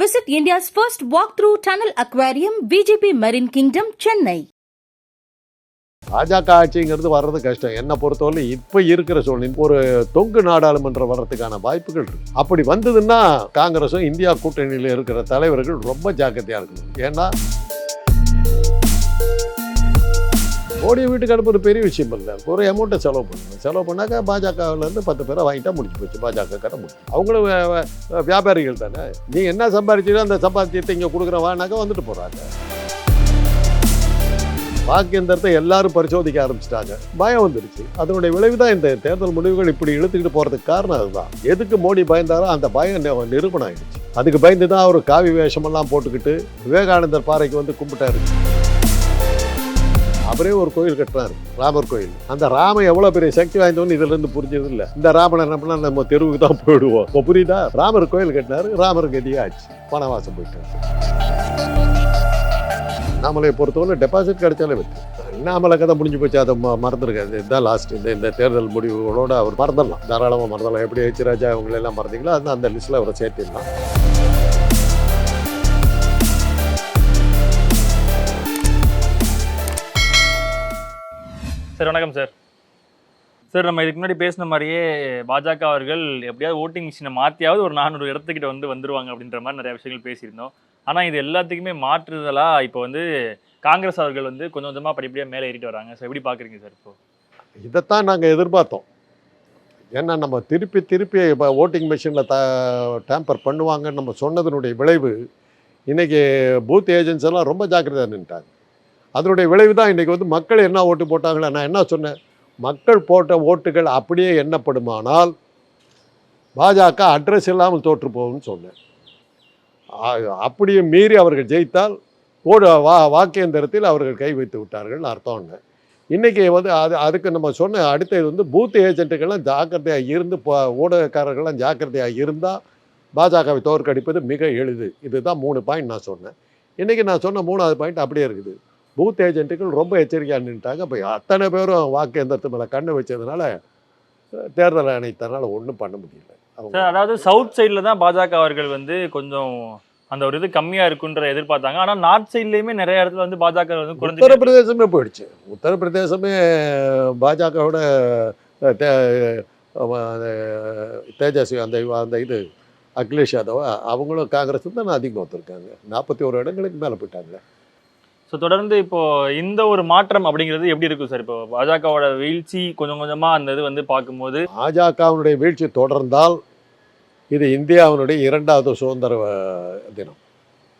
Visit India's first walk through tunnel aquarium VGP Marine kingdom Chennai BJP ஆட்சிங்கிறது வர்றது கஷ்டம். என்னை பொறுத்தவரை இப்போ இருக்கிற சூழ்நிலை ஒரு தொங்கு நாடாளுமன்றம் வர்றதுக்கான வாய்ப்புகள் இருக்கு. அப்படி வந்ததுன்னா காங்கிரஸும் இந்தியா கூட்டணியில் இருக்கிற தலைவர்கள் ரொம்ப ஜாக்கிரதையாக இருக்கணும். ஏன்னா மோடி வீட்டுக்கு அனுப்புறது பெரிய விஷயம் இல்லை. ஒரு அமௌண்ட்டை செலவு பண்ணணும் செலவு பண்ணாக்க பாஜகவிலேருந்து பத்து பேரை வாங்கிட்டா முடிச்சு போச்சு. பாஜக கடை முடிச்சு அவங்களும் வியாபாரிகள் தானே? நீ என்ன சம்பாதிச்சீங்களோ அந்த சம்பாத்தியத்தை இங்கே கொடுக்குறவானாக்கா வந்துட்டு போகிறாங்க வாக்கேந்திரத்தை எல்லாரும் பரிசோதிக்க ஆரம்பிச்சிட்டாங்க. பயம் வந்துடுச்சு அதனுடைய விளைவு தான் இந்த தேர்தல் முடிவுகள் இப்படி இழுத்துக்கிட்டு போகிறதுக்கு காரணம் அதுதான். எதுக்கு மோடி பயந்தாரோ அந்த பயம் நிரூபணம் ஆயிடுச்சு. அதுக்கு பயந்து தான் அவர் காவி வேஷமெல்லாம் போட்டுக்கிட்டு விவேகானந்தர் பாறைக்கு வந்து கும்பிட்டாரு. அவரே ஒரு கோயில் கட்டுறாரு. ராமர் கோயில். அந்த ராமன் எவ்வளோ பெரிய சக்தி வாய்ந்தவன் இதுல இருந்து புரிஞ்சது இல்லை. இந்த ராமனை என்ன பண்ணா நம்ம தெருவுக்கு தான் போயிடுவோம். இப்போ புரியுதா? ராமர் கோயில் கட்டினாரு ராமர் கதியே ஆச்சு. பணவாசம் போயிட்டாரு. நாமளை பொறுத்தவரை டெபாசிட் கிடைச்சாலே வெற்றி. நாமளை கதை முடிஞ்சு போச்சு அதை ம- மறந்துருக்காது. இதுதான் லாஸ்ட் இந்த இந்த தேர்தல் முடிவுகளோட அவர் மறந்துடலாம். தாராளமாக மறந்துடலாம். எப்படி ஹெச் ராஜா அவங்களெல்லாம் மறந்தீங்களோ அது அந்த லிஸ்ட்டில் அவரை சேர்த்திடலாம். சார் வணக்கம் சார். சார் நம்ம இதுக்கு முன்னாடி பேசின மாதிரியே பாஜக அவர்கள் எப்படியாவது ஓட்டிங் மிஷினை மாற்றியாவது ஒரு நானூறு இடத்துக்கிட்ட வந்து வந்துருவாங்க அப்படின்ற மாதிரி நிறைய விஷயங்கள் பேசியிருந்தோம். ஆனால் இது எல்லாத்துக்குமே மாற்றுதலாக இப்போ வந்து காங்கிரஸ் அவர்கள் வந்து கொஞ்சம் கொஞ்சமாக படிப்படியாக மேலே ஏறிட்டு வராங்க. சார் எப்படி பார்க்குறீங்க சார் இப்போ? இதைத்தான் நாங்கள் எதிர்பார்த்தோம். ஏன்னா நம்ம திருப்பி திருப்பி இப்போ ஓட்டிங் மிஷினில் த டேம்பர் பண்ணுவாங்கன்னு நம்ம சொன்னதனுடைய விளைவு இன்றைக்கி பூத் ஏஜென்ட்ஸ் எல்லாம் ரொம்ப ஜாக்கிரதையாக நின்ட்டாங்க அதனுடைய விளைவு தான் இன்றைக்கி வந்து மக்கள் என்ன ஓட்டு போட்டாங்களே நான் என்ன சொன்னேன்? மக்கள் போட்ட ஓட்டுகள் அப்படியே எண்ணப்படுமானால் பாஜக அட்ரஸ் இல்லாமல் தோற்று போகும்னு சொன்னேன். அப்படியும் அப்படியே மீறி அவர்கள் ஜெயித்தால் ஓடு வா வாக்கேந்திரத்தில் அவர்கள் கை வைத்து விட்டார்கள் அர்த்தம்னு இன்றைக்கி வந்து அது அதுக்கு நம்ம சொன்ன அடுத்தது வந்து பூத் ஏஜென்ட்டுகள்லாம் ஜாக்கிரதையாக இருந்து ப- ஊடகக்காரர்கள்லாம் ஜாக்கிரதையாக இருந்தால் பாஜகவை தோற்கடிப்பது மிக எளிது. இதுதான் மூணு பாயிண்ட் நான் சொன்னேன். இன்றைக்கி நான் சொன்ன மூணாவது பாயிண்ட் அப்படியே இருக்குது. பூத் ஏஜென்ட்டுகள் ரொம்ப எச்சரிக்கையாக நின்ட்டாங்க இப்போ அத்தனை பேரும் வாக்கு எந்திரத்து மேலே கண்ணு வச்சதுனால தேர்தல் ஆணையத்தினால ஒன்றும் பண்ண முடியல. அதாவது சவுத் சைடில் தான் பாஜக அவர்கள் வந்து கொஞ்சம் அந்த ஒரு இது கம்மியாக இருக்குன்ற எதிர்பார்த்தாங்க. ஆனால் நார்த் சைட்லேயுமே நிறைய இடத்துல வந்து பாஜக வந்து குறைஞ்சி உத்தரப்பிரதேசமே போயிடுச்சு. உத்தரப்பிரதேசமே பாஜகவோட தேஜஸ்வி அந்த அந்த இது அகிலேஷ் யாதவ் அவங்களும் காங்கிரஸ் தான் அதிகமாக வந்திருக்காங்க நாற்பத்தி ஒரு இடங்களுக்கு மேலே போயிட்டாங்க. ஸோ தொடர்ந்து இப்போ இந்த ஒரு மாற்றம் அப்படிங்கிறது எப்படி இருக்கும் சார்? இப்போ பாஜகவோட வீழ்ச்சி கொஞ்சம் கொஞ்சமா அந்த இது வந்து பார்க்கும்போது பாஜகவினுடைய வீழ்ச்சி தொடர்ந்தால் இது இந்தியாவினுடைய இரண்டாவது சுதந்திர தினம்.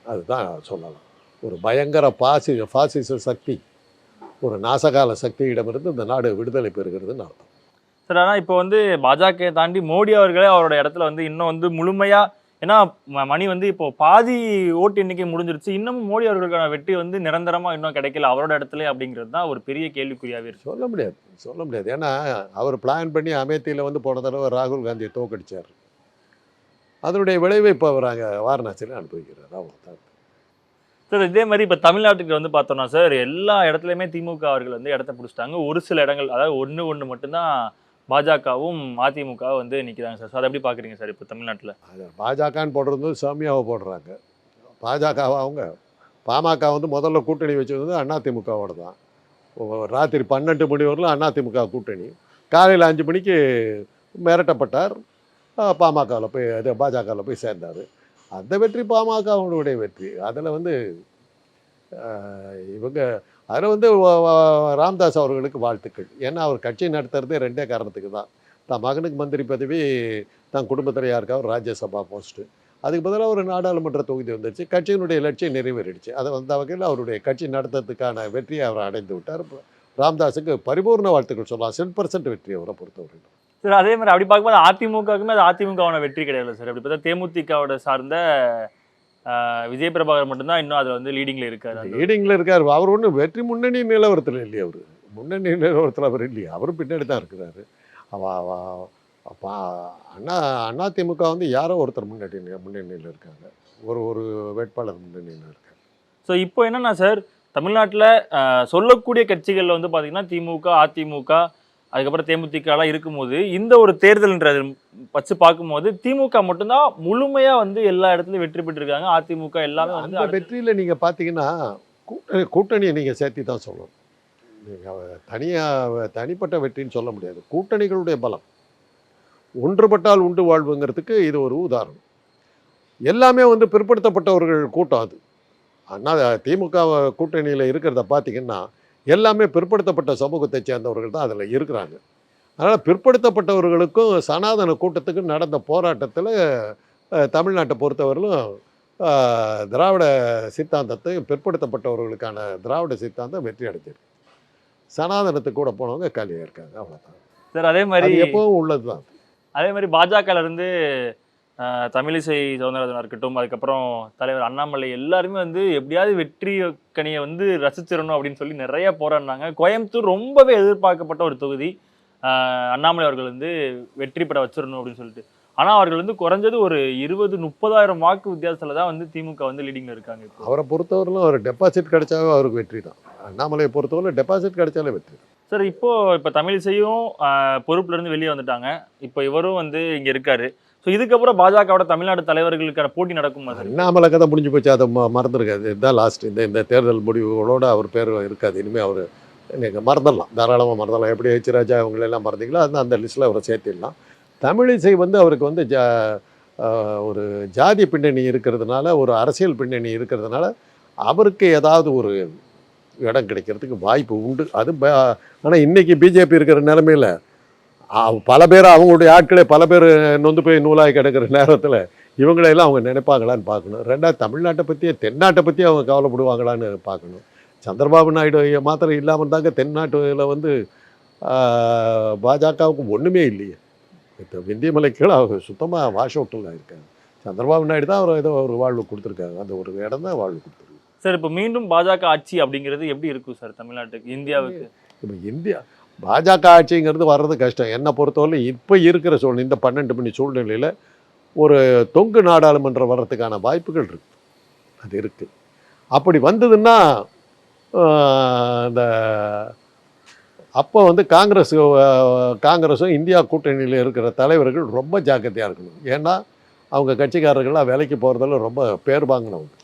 அதுதான் சொல்லலாம். ஒரு பயங்கர பாசி பாசிச சக்தி ஒரு நாசகால சக்தியிடமிருந்து இந்த நாடு விடுதலை பெறுகிறதுன்னு அர்த்தம். சார் ஆனால் இப்போ வந்து பாஜக தாண்டி மோடி அவர்களே அவரோட இடத்துல வந்து இன்னும் வந்து முழுமையா ஏன்னா மணி வந்து இப்போ பாதி ஓட்டு எண்ணிக்கை முடிஞ்சிருச்சு. இன்னமும் மோடி அவர்களுக்கான வெற்றி வந்து நிரந்தரமா இன்னும் கிடைக்கல அவரோட இடத்துல அப்படிங்கிறது தான் ஒரு பெரிய கேள்விக்குறியாவே இருக்கு. சொல்ல முடியாது. சொல்ல முடியாது. ஏன்னா அவர் பிளான் பண்ணி அமேத்தியில் வந்து போன தடவை ராகுல் காந்தியை தோக்கடிச்சார். அதனுடைய விளைவை இப்போ அவர் அங்கே வாரணாசியில் அனுபவிக்கிறார். அவ்வளோதான் சார் இதே மாதிரி இப்போ தமிழ்நாட்டுக்கு வந்து பார்த்தோம்னா சார் எல்லா இடத்துலையுமே திமுக அவர்கள் வந்து இடத்த பிடிச்சிட்டாங்க. ஒரு சில இடங்கள் அதாவது ஒன்று ஒன்று மட்டும்தான் பாஜகவும் அதிமுக வந்து நிற்கிறாங்க சார். ஸோ அதை எப்படி பார்க்குறீங்க சார் இப்போ தமிழ்நாட்டில்? அது பாஜகன்னு போடுறது வந்து சாமியாவை போடுறாங்க. பாஜகவா அவங்க? பாமக வந்து முதல்ல கூட்டணி வச்சது வந்து அதிமுகவோட தான். ராத்திரி பன்னெண்டு மணி வரலும் அதிமுக கூட்டணி. காலையில் அஞ்சு மணிக்கு மிரட்டப்பட்டார். பாமகவில் போய் அது பாஜகவில் போய் சேர்ந்தார். அந்த வெற்றி பாமகவுடைய வெற்றி. அதில் வந்து இவங்க அதில் வந்து ராம்தாஸ் அவர்களுக்கு வாழ்த்துக்கள். ஏன்னா அவர் கட்சி நடத்துறதே ரெண்டே காரணத்துக்கு தான். தான் மகனுக்கு மந்திரி பதவி தான் குடும்பத்தில் யாருக்காவது ராஜ்யசபா போஸ்ட்டு அதுக்கு பதிலாக ஒரு நாடாளுமன்ற தொகுதி வந்துருச்சு. கட்சியினுடைய லட்சியம் நிறைவேறிடுச்சு. அதை வந்த வகையில் அவருடைய கட்சி நடத்துறதுக்கான வெற்றியை அவர் அடைந்து விட்டார். ராம்தாஸுக்கு பரிபூர்ண வாழ்த்துக்கள் சொல்லலாம். சென் பர்சன்ட் வெற்றி அவரை பொறுத்தவரை சார் அதே மாதிரி அப்படி பார்க்கும்போது அதிமுகவுக்குமே அது அதிமுகவோட வெற்றி கிடையாது சார். அப்படி பார்த்தா தேமுதிகவோட சார்ந்த விஜய் பிரபாகர் மட்டும்தான் இன்னும் அது வந்து லீடிங்ல இருக்காரு. லீடிங்கில் இருக்கார். அவர் ஒன்றும் வெற்றி முன்னணி நிலவரத்தில் இல்லையே அவர். முன்னணி நிலவரத்தில் அவர் இல்லையே. அவரும் பின்னாடி தான் இருக்கிறாரு. அப்பா அண்ணா அதிமுக வந்து யாரோ ஒருத்தர் முன்னாடி முன்னணியில் இருக்காங்க. ஒரு ஒரு வேட்பாளர் முன்னணியில் இருக்காங்க ஸோ இப்போ என்னன்னா சார் தமிழ்நாட்டில் சொல்லக்கூடிய கட்சிகளில் வந்து பார்த்தீங்கன்னா திமுக அதிமுக அதுக்கப்புறம் தேமுதிகலாம் இருக்கும்போது இந்த ஒரு தேர்தல்ன்றது வச்சு பார்க்கும்போது திமுக மட்டும்தான் முழுமையா வந்து எல்லா இடத்துலயும் வெற்றி பெற்றிருக்காங்க. அதிமுக எல்லாமே வந்து அந்த வெற்றியில நீங்க பாத்தீங்கன்னா கூட்டணி கூட்டணியை நீங்க சேர்த்து தான் சொல்லணும். நீங்க தனியா தனிப்பட்ட வெற்றின்னு சொல்ல முடியாது. கூட்டணிகளுடைய பலம். ஒன்றுபட்டால் உண்டு வாழ்வுங்கிறதுக்கு இது ஒரு உதாரணம். எல்லாமே வந்து பிற்படுத்தப்பட்டவர்கள் கூட்டம் அது. ஆனால் திமுக கூட்டணியில் இருக்கிறத பார்த்தீங்கன்னா எல்லாமே பிற்படுத்தப்பட்ட சமூகத்தை சேர்ந்தவர்கள் தான் அதில் இருக்கிறாங்க. அதனால் பிற்படுத்தப்பட்டவர்களுக்கும் சனாதன கூட்டத்துக்கும் நடந்த போராட்டத்தில் தமிழ்நாட்டை பொறுத்தவரையிலும் திராவிட சித்தாந்தத்தை பிற்படுத்தப்பட்டவர்களுக்கான திராவிட சித்தாந்தம் வெற்றி அடைஞ்சிருக்கு. சனாதனத்துக்கு கூட போனவங்க காலியாக இருக்காங்க அவ்வளோதான் சார் அதே மாதிரி எப்பவும் உள்ளது தான் அதே மாதிரி பாஜகல இருந்து ஆஹ், தமிழிசை சவுந்தரராஜனா இருக்கட்டும் அதுக்கப்புறம் தலைவர் அண்ணாமலை எல்லாருமே வந்து எப்படியாவது வெற்றி கனியை வந்து ரசிச்சிடணும் அப்படின்னு சொல்லி நிறைய போராடினாங்க. கோயம்புத்தூர் ரொம்பவே எதிர்பார்க்கப்பட்ட ஒரு தொகுதி. அண்ணாமலை அவர்கள் வந்து வெற்றி பெற வச்சிடணும் அப்படின்னு சொல்லிட்டு. ஆனால் அவர்கள் வந்து குறைஞ்சது ஒரு இருபது முப்பதாயிரம் வாக்கு வித்தியாசத்தில் தான் வந்து திமுக வந்து லீடிங்கில் இருக்காங்க அவரை பொறுத்தவரையிலும் ஒரு டெபாசிட் கிடைச்சாவே அவருக்கு வெற்றி தான் அண்ணாமலையை பொறுத்தவரை டெபாசிட் கிடைச்சாலே வெற்றி தான் சார் இப்போ இப்போ தமிழிசையும் ஆஹ், பொறுப்புலேருந்து வெளியே வந்துட்டாங்க. இப்போ இவரும் வந்து இங்கே இருக்காரு. ஸோ இதுக்கப்புறம் பாஜகவோட தமிழ்நாடு தலைவர்களுக்கான போட்டி நடக்குமா சார்? அண்ணாமலை கதை முடிஞ்சு போச்சு. அதை மறந்துருக்காது. இதுதான் லாஸ்ட் இந்த இந்த தேர்தல் முடிவுகளோட அவர் பேர் இருக்காது. இனிமேல் அவர் நீங்கள் மறந்துடலாம். தாராளமாக மறந்துடலாம். எப்படி ஹெச் ராஜா அவங்களெல்லாம் மறந்தீங்களோ அது அந்த லிஸ்ட்டில் அவரை சேர்த்திடலாம். தமிழிசை வந்து அவருக்கு வந்து ஜா ஒரு ஜாதி பின்னணி இருக்கிறதுனால ஒரு அரசியல் பின்னணி இருக்கிறதுனால அவருக்கு ஏதாவது ஒரு இடம் கிடைக்கிறதுக்கு வாய்ப்பு உண்டு. அது ஆனால் இன்றைக்கி பிஜேபி இருக்கிற நிலமையில பல பேர் அவங்களுடைய ஆட்களே பல பேர் நொந்து போய் நூலாகி கிடக்கிற நேரத்தில் இவங்களையெல்லாம் அவங்க நினைப்பாங்களான்னு பார்க்கணும். ரெண்டாவது தமிழ்நாட்டை பற்றியே தென்னாட்டை பற்றி அவங்க கவலைப்படுவாங்களான்னு பார்க்கணும். சந்திரபாபு நாயுடு மாத்திரம் இல்லாமல் தாங்க தென்னாட்டில் வந்து பாஜகவுக்கு ஒன்றுமே இல்லையே. இப்போ விந்தியமலை கீழே அவங்க சுத்தமாக வாஷ் அவுட்டில் இருக்காங்க. சந்திரபாபு நாயுடு தான் அவர் ஏதோ ஒரு வாழ்வு கொடுத்துருக்காங்க அந்த ஒரு இடம் தான் வாழ்வு கொடுத்துருக்காங்க சார் இப்போ மீண்டும் பாஜக ஆட்சி அப்படிங்கிறது எப்படி இருக்கும் சார் தமிழ்நாட்டுக்கு இந்தியாவுக்கு? இப்போ இந்தியா பாஜக ஆட்சிங்கிறது வர்றது கஷ்டம். என்னை பொறுத்தவரை இப்போ இருக்கிற சூழ்நிலை இந்த பன்னெண்டு மணி சூழ்நிலையில் ஒரு தொங்கு நாடாளுமன்றம் வர்றதுக்கான வாய்ப்புகள் இருக்கு. அது இருக்குது அப்படி வந்ததுன்னா இந்த அப்போ வந்து காங்கிரஸ் காங்கிரஸும் இந்தியா கூட்டணியில் இருக்கிற தலைவர்கள் ரொம்ப ஜாக்கிரதையாக இருக்கணும். ஏன்னா அவங்க கட்சிக்காரர்கள்லாம் வேலைக்கு போகிறதுல ரொம்ப பேர் வாங்கினவங்க.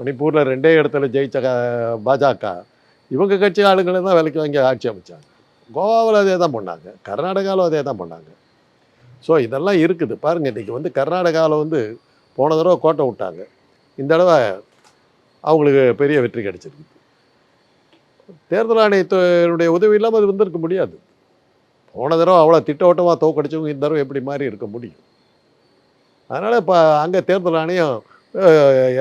மணிப்பூரில் ரெண்டே இடத்துல ஜெயிச்ச பாஜக. இவங்க கட்சி ஆளுங்களை தான் வேலைக்கு வாங்கி ஆட்சி அமைச்சாங்க. கோவாவில் அதே தான் பண்ணாங்க. கர்நாடகாவில் அதே தான் பண்ணாங்க. ஸோ இதெல்லாம் இருக்குது. பாருங்கள் இன்றைக்கி வந்து கர்நாடகாவில் வந்து போன தடவை கோட்டை விட்டாங்க. இந்த தடவை அவங்களுக்கு பெரிய வெற்றி கிடைச்சிருக்கு. தேர்தல் ஆணையத்தினுடைய உதவி இல்லாமல் அது வந்திருக்க முடியாது. போன தடவை அவ்வளோ திட்டவட்டமாக தோக்கடிச்சவங்க இந்த தடவை எப்படி மாதிரி இருக்க முடியும்? அதனால் இப்போ அங்கே தேர்தல் ஆணையம்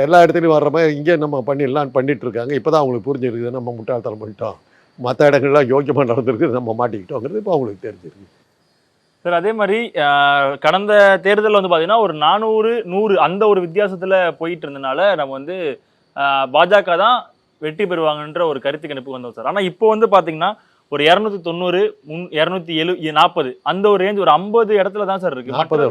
எல்லா இடத்துலையும் வர்ற மாதிரி இங்கே நம்ம பண்ணிடலான்னு பண்ணிட்டு இருக்காங்க. இப்போ தான் அவங்களுக்கு புரிஞ்சிருக்குது. நம்ம முட்டாள்தனம் பண்ணிட்டோம். மற்ற இடங்கள்லாம் யோக்கியமாக நடந்திருக்குது. நம்ம மாட்டிக்கிட்டோங்கிறது இப்போ அவங்களுக்கு தெரிஞ்சிருக்கு. சார் அதே மாதிரி கடந்த தேர்தலில் வந்து பார்த்தீங்கன்னா ஒரு நானூறு நூறு அந்த ஒரு வித்தியாசத்தில் போயிட்டு இருந்தனால நம்ம வந்து பாஜக தான் வெற்றி பெறுவாங்கன்ற ஒரு கருத்து கணிப்பு வந்தோம் சார். ஆனால் இப்போ வந்து பார்த்தீங்கன்னா ஒரு இரநூத்தி தொண்ணூறு முன் இரநூத்தி எழு நாற்பது. அந்த ஒரு ரேஞ்ச் ஒரு ஐம்பது இடத்துல தான் சார் இருக்கு. நாற்பது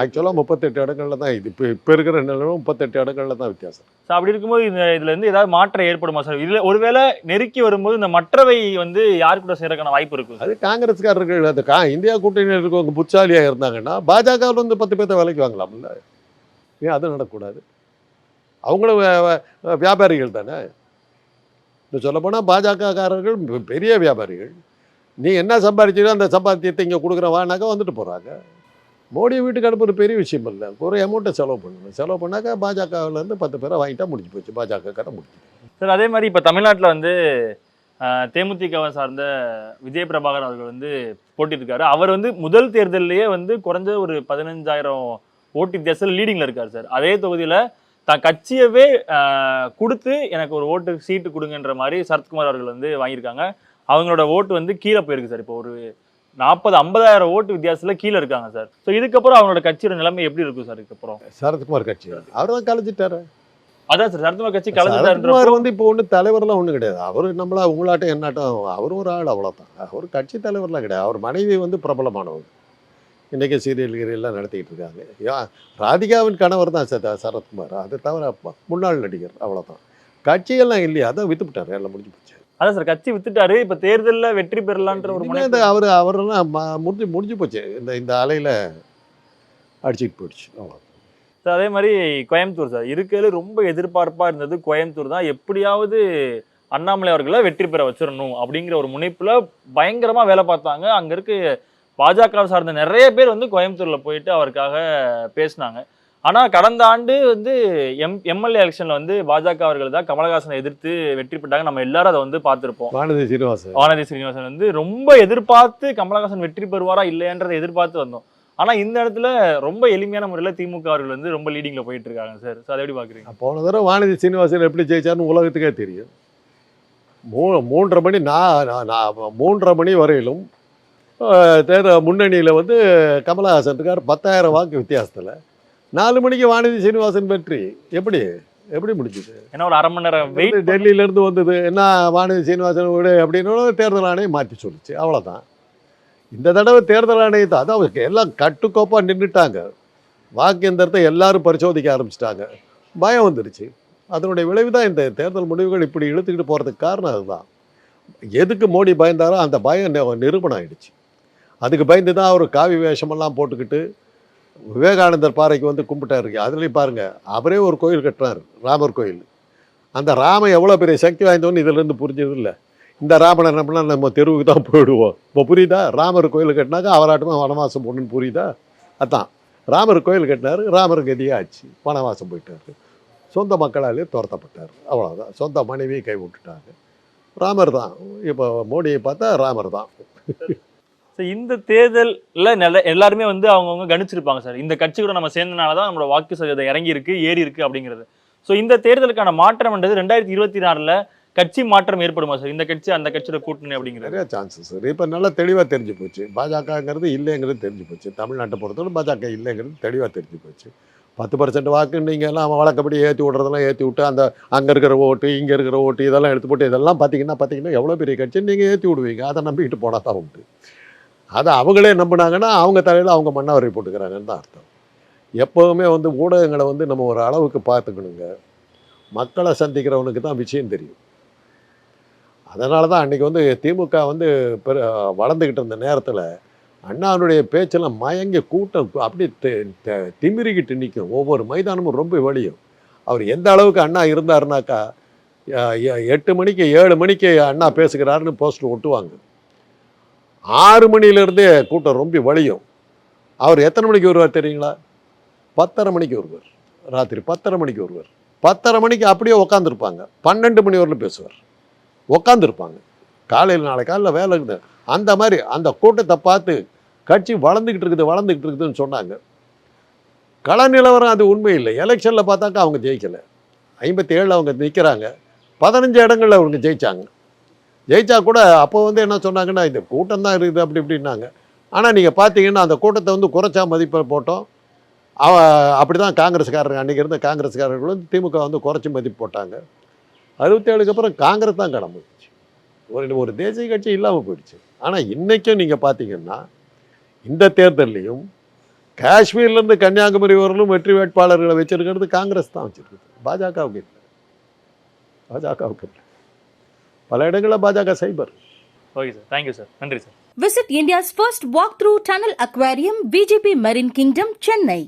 ஆக்சுவலாக முப்பத்தெட்டு இடங்கள்ல தான் இது. இப்போ இப்போ இருக்கிற நிலைமை முப்பத்தெட்டு இடங்கள்ல தான் வித்தியாசம். So, அப்படி இருக்கும்போது இந்த இதுல இருந்து ஏதாவது மாற்றம் ஏற்படுமா சார் இதுல ஒருவேளை நெருக்கி வரும்போது இந்த மற்றவை வந்து யார் கூட சேரக்கான வாய்ப்பு இருக்கும் அது காங்கிரஸ்காரர்கள் அது கா இந்தியா கூட்டணியில் இருக்கவங்க புட்சாலியாக இருந்தாங்கன்னா பாஜகவில் வந்து பத்து பேர்த்த வேலைக்கு வாங்கலாம்ல. ஏன் அது நடக்கக்கூடாது அவங்களும் வியாபாரிகள் தானே? இப்போ சொல்லப்போனால் பாஜகக்காரர்கள் பெ- பெரிய வியாபாரிகள். நீ என்ன சம்பாதிச்சீங்களோ அந்த சம்பாத்தியத்தை இங்கே கொடுக்குற வானாக்கா வந்துட்டு போகிறாங்க மோடி வீட்டுக்கு அனுப்புறது பெரிய விஷயம் இல்லை. ஒரு அமௌண்ட்டை செலவு பண்ணணும். செலவு பண்ணாக்கா பாஜகவிலேருந்து பத்து பேரை வாங்கிட்டா முடிஞ்சு போச்சு. பாஜக கதை முடிஞ்சு. சார் அதே மாதிரி இப்போ தமிழ்நாட்டில் வந்து தேமுதிகவை சார்ந்த விஜய் பிரபாகர் அவர்கள் வந்து போட்டியிருக்காரு அவர் வந்து முதல் தேர்தலிலேயே வந்து குறைஞ்ச ஒரு பதினஞ்சாயிரம் ஓட்டு வித்தியாசத்தில் லீடிங்கில் இருக்கார் சார். அதே தொகுதியில் தான் கட்சியவே கொடுத்து எனக்கு ஒரு ஓட்டு சீட்டு கொடுங்கன்ற மாதிரி சரத்குமார் அவர்கள் வந்து வாங்கியிருக்காங்க. அவங்களோட ஓட்டு வந்து கீழே போயிருக்கு சார். இப்போ ஒரு நாற்பது ஐம்பதாயிரம் ஓட்டு வித்தியாசத்தில் கீழே இருக்காங்க சார். ஸோ இதுக்கப்புறம் அவங்களோட கட்சியோட நிலைமை எப்படி இருக்கும் சார் இதுக்கப்புறம்? சரத்குமார் கட்சி. அவர் தான் கலைஞ்சிட்டாரு. அதான் சார் சரத்குமார் கட்சி சரத்குமார் வந்து இப்போ ஒன்றும் தலைவர்லாம் ஒன்றும் கிடையாது. அவர் நம்மளா உங்களாட்டம் என்னாட்டம் அவர் ஒரு ஆள் அவ்வளோதான் அவர் கட்சி தலைவர்லாம் கிடையாது. அவர் மனைவி வந்து பிரபலமானவங்க இன்றைக்கி சீரியல் கீரியல்லாம் நடத்திக்கிட்டு இருக்காங்க. யா ராதிகாவின் கணவர் தான் ச- சரத்குமார். அது தவிர முன்னாள் நடிகர் அவ்வளோதான் கட்சியெல்லாம் இல்லையா? அதான் வித்துப்பிட்டார் எல்லாம் முடிஞ்சு போச்சு. அதான் சார் கட்சி வித்துட்டாரு இப்ப தேர்தல்ல வெற்றி பெறலான்ற ஒரு அவர் அவரெல்லாம் முடிஞ்சு முடிஞ்சு போச்சு. இந்த இந்த அலையில் அடிச்சிட்டு போயிடுச்சு அவ்வளோ சார், அதே மாதிரி கோயம்புத்தூர் சார் இருக்கிறதுல ரொம்ப எதிர்பார்ப்பா இருந்தது கோயம்புத்தூர் தான். எப்படியாவது அண்ணாமலை அவர்களை வெற்றி பெற வச்சிடணும் அப்படிங்கிற ஒரு முனைப்புல பயங்கரமா வேலை பார்த்தாங்க. அங்க இருக்கு பாஜக சார்ந்த நிறைய பேர் வந்து கோயம்புத்தூர்ல போயிட்டு அவருக்காக பேசினாங்க. ஆனா கடந்த ஆண்டு வந்து எம் எம்எல்ஏ எலெக்ஷன்ல வந்து பாஜக அவர்கள் தான் கமலஹாசனை எதிர்த்து வெற்றி பெற்றாங்க. நம்ம எல்லாரும் அதை வந்து பார்த்திருப்போம். வானதி சீனிவாசன். வானதி சீனிவாசன் வந்து ரொம்ப எதிர்பார்த்து கமலஹாசன் வெற்றி பெறுவாரா இல்லையன்றதை எதிர்பார்த்து வந்தோம். ஆனா இந்த இடத்துல ரொம்ப எளிமையான முறையில திமுக அவர்கள் வந்து ரொம்ப லீடிங்ல போயிட்டு இருக்காங்க சார் So அதை எப்படி பாக்குறீங்க போன தடவை வானதி சீனிவாசன் எப்படி ஜெயிச்சார்னு உலகத்துக்கே தெரியும். மூ மூன்றரை மணி நான் மூன்றரை மணி வரையிலும் தேர்தல் முன்னணியில் வந்து கமலஹாசன் இருக்கார் பத்தாயிரம் வாக்கு வித்தியாசத்தில் நாலு மணிக்கு வானதி சீனிவாசன் வெற்றி. எப்படி? எப்படி முடிஞ்சுது? ஏன்னா ஒரு அரை மணி நேரம் வெயிட் டெல்லியிலேருந்து வந்தது. என்ன வானதி சீனிவாசன் விடு அப்படின்னு தேர்தல் ஆணையம் மாற்றி சொல்லுச்சு. அவ்வளோதான் இந்த தடவை தேர்தல் ஆணையத்தை அதான் எல்லாம் கட்டுக்கோப்பாக நின்றுட்டாங்க வாக்கு எந்திரத்தை எல்லாரும் பரிசோதிக்க ஆரம்பிச்சிட்டாங்க. பயம் வந்துருச்சு அதனுடைய விளைவு தான் இந்த தேர்தல் முடிவுகள் இப்படி இழுத்துக்கிட்டு போகிறதுக்கு காரணம் அதுதான். எதுக்கு மோடி பயந்தாரோ அந்த பயம் நிரூபணம் ஆயிடுச்சு. அதுக்கு பயந்து தான் அவர் காவி வேஷமெல்லாம் போட்டுக்கிட்டு விவேகானந்தர் பாறைக்கு வந்து கும்பிட்டாரு. அதுலேயும் பாருங்கள் அவரே ஒரு கோயில் கட்டினார் ராமர் கோயில். அந்த ராமன் எவ்வளோ பெரிய சக்தி வாய்ந்தவன்னு இதிலேருந்து புரிஞ்சது இல்லை இந்த ராமனை நம்மளா நம்ம தெருவுக்கு தான் போயிடுவோம். இப்போ புரியுதா? ராமர் கோயில் கட்டினாக்கா அவராட்டமாக வனவாசம் போகணுன்னு புரியுதா? அதான். ராமர் கோயில் கட்டினார் ராமர் கதியாச்சு வனவாசம் போயிட்டாரு. சொந்த மக்களாலே துரத்தப்பட்டார். அவ்வளோதான் சொந்த மனைவியை கைவிட்டுட்டாங்க. ராமர் தான். இப்போ மோடியை பார்த்தா ராமர் தான். ஸோ இந்த தேர்தலில் நல்ல எல்லாருமே வந்து அவங்கவுங்க கணிச்சிருப்பாங்க சார். இந்த கட்சி கூட நம்ம சேர்ந்தனால தான் நம்மளோட வாக்கு சதவீதம் இறங்கி இருக்கு ஏறி இருக்கு அப்படிங்கிறது. ஸோ இந்த தேர்தலுக்கான மாற்றம்ன்றது ரெண்டாயிரத்தி இருபத்தி நாலில் கட்சி மாற்றம் ஏற்படுமா சார்? இந்த கட்சி அந்த கட்சியோட கூட்டணி அப்படிங்கிறது. நிறைய சான்சஸ் இருக்குது இப்போ நல்லா தெளிவாக தெரிஞ்சு போச்சு. பாஜகங்கிறது இல்லைங்கிறது தெரிஞ்சு போச்சு. தமிழ்நாட்டை பொறுத்தவரை பாஜக இல்லைங்கிறது தெளிவாக தெரிஞ்சு போச்சு. பத்து பர்சன்ட் வாக்கு நீங்கள் எல்லாம் வழக்கப்படி ஏற்றி விட்றதெல்லாம் ஏற்றி விட்டு அந்த அங்கே இருக்கிற ஓட்டு இங்கே இருக்கிற ஓட்டு இதெல்லாம் எடுத்து போட்டு இதெல்லாம் பார்த்தீங்கன்னா பார்த்தீங்கன்னா எவ்வளோ பெரிய கட்சி நீங்கள் ஏற்றி விடுவீங்க. அதை நம்பிக்கிட்டு போனால் தான் உண்டு. அதை அவங்களே நம்பினாங்கன்னா அவங்க தலையில் அவங்க மண்ணாவரை போட்டுக்கிறாங்கன்னு தான் அர்த்தம். எப்போவுமே வந்து ஊடகங்களை வந்து நம்ம ஒரு அளவுக்கு பார்த்துக்கணுங்க. மக்களை சந்திக்கிறவனுக்கு தான் விஷயம் தெரியும். அதனால தான் அன்றைக்கி வந்து திமுக வந்து பெரு வளர்ந்துக்கிட்டு இருந்த நேரத்தில் அண்ணாவுடைய பேச்செல்லாம் மயங்கி கூட்டம் அப்படியே தெ- திமிரிக்கிட்டு நிற்கும் ஒவ்வொரு மைதானமும் ரொம்ப வலியும். அவர் எந்த அளவுக்கு அண்ணா இருந்தாருனாக்கா எ- எட்டு மணிக்கு ஏழு மணிக்கு அண்ணா பேசுகிறாருன்னு போஸ்டர் ஒட்டுவாங்க. ஆறு மணிலேருந்தே கூட்டம் ரொம்ப வலியும் அவர் எத்தனை மணிக்கு வருவார் தெரியுங்களா? பத்தரை மணிக்கு வருவார். ராத்திரி பத்தரை மணிக்கு வருவார். பத்தரை மணிக்கு அப்படியே உக்காந்துருப்பாங்க. பன்னெண்டு மணி வரலும் பேசுவார். உக்காந்துருப்பாங்க. காலையில் நாளை காலையில் வேலை இருக்குது. அந்த மாதிரி அந்த கூட்டத்தை பார்த்து கட்சி வளர்ந்துக்கிட்டு இருக்குது வளர்ந்துக்கிட்டு இருக்குதுன்னு சொன்னாங்க. கள நிலவரம் அது உண்மை இல்லை. எலெக்ஷனில் பார்த்தாக்கா அவங்க ஜெயிக்கலை. ஐம்பத்தி ஏழில் அவங்க நிற்கிறாங்க பதினஞ்சு இடங்களில் அவங்க ஜெயிச்சாங்க. ஜெயிச்சா கூட அப்போ வந்து என்ன சொன்னாங்கன்னா இந்த கூட்டம் தான் இருக்குது அப்படி இப்படின்னாங்க. ஆனால் நீங்கள் பார்த்தீங்கன்னா அந்த கூட்டத்தை வந்து குறைச்சா மதிப்பை போட்டோம். அவ அப்படி தான் காங்கிரஸ்காரங்க அன்றைக்கி இருந்த காங்கிரஸ்காரர்கள் வந்து திமுக வந்து குறைச்சி மதிப்பு போட்டாங்க. அறுபத்தேழுக்கு அப்புறம் காங்கிரஸ் தான் கடமைச்சு ஒரு ஒரு தேசிய கட்சி இல்லாமல் போயிடுச்சு. ஆனால் இன்றைக்கும் நீங்கள் பார்த்தீங்கன்னா இந்த தேர்தல்லையும் காஷ்மீர்லேருந்து கன்னியாகுமரி வரலும் வெற்றி வேட்பாளர்களை வச்சிருக்கிறது காங்கிரஸ் தான் வச்சுருக்குது. பாஜகவுக்கு இல்லை. பாஜகவுக்கு இல்லை. பல இடங்களில் BJP cyber okay sir thank you sir நன்றி sir Visit India's first walk-through tunnel aquarium, VGP Marine Kingdom, Chennai.